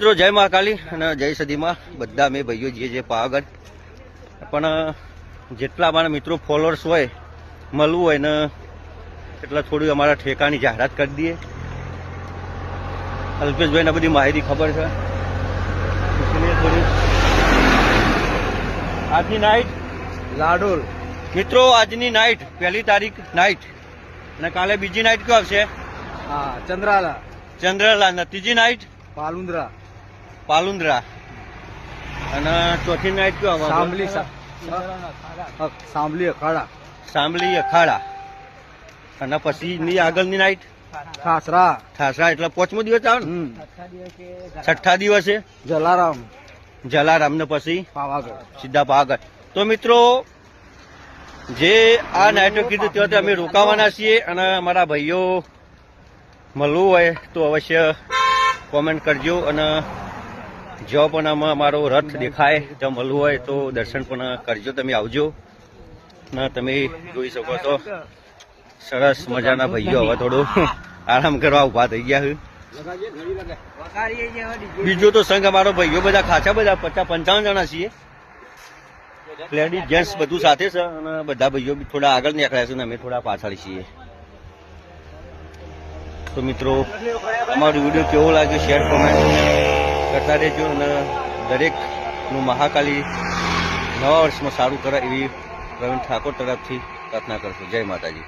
મિત્રો જય મહાકાલી અને જય સદીમાં. બધા મેં ભાઈઓ જે જે પાવાગઢ પણ જેટલા અમારા મિત્રો ફોલોઅર્સ હોય મળવું હોય ને એટલા થોડી અમારા ઠેકાની જાહેરાત કરી દઈએ. અલ્પેશભાઈને બધી માહિતી ખબર છે. આજની નાઇટ લાડોલ. મિત્રો આજની નાઇટ પહેલી તારીખ નાઇટ અને કાલે બીજી નાઇટ કયો આવશે? હા ચંદ્રાલા. ચંદ્રાલા ત્રીજી નાઇટ પાલુંદ્રા. પાલુંદ્રા. અને ચોથી નાઇટ કયો આવશે સાંભલી સાંભલી અખાડા. સાંભલી અખાડા. અને પછી ની આગળની નાઇટ ખાસરા. ઠાસરા એટલે પોચમો દિવસ આવે ને? છઠ્ઠા દિવસે? જલારામ. જલારામ ને પછી? પાવાગઢ. સીધા પાવાગઢ. તો મિત્રો જે આ નાઇટો કીધું ત્યાંથી અમે રોકાવાના છીએ અને અમારા ભાઈઓ મળવું હોય તો અવશ્ય કોમેન્ટ કરજો અને જો પણ આમાં અમારો રથ દેખાય ત્યાં મળવું હોય તો દર્શન પણ કરજો. તમે આવજો. ના, તમે જોઈ શકો છો. સરસ મજાના ભાઈઓ હવે થોડું. આરામ કરવા ઊભા થઈ ગયા બીજો તો સંઘ અમારો ભાઈઓ બધા ખાસા બધા, પચાસ, પંચાવન જણા છીએ. લેડીઝ જેન્ટ્સ બધું સાથે છે અને બધા ભાઈઓ થોડા આગળ નીકળ્યા છે અને અમે થોડા પાછળ છીએ. તો મિત્રો, અમારો વીડિયો કેવો લાગ્યો? શેર કોમેન્ટ કરતા રહેજો અને દરેકનું મહાકાલી નવા વર્ષમાં સારું કરે એવી પ્રવીણ ઠાકોર તરફથી પ્રાર્થના કરશું. જય માતાજી.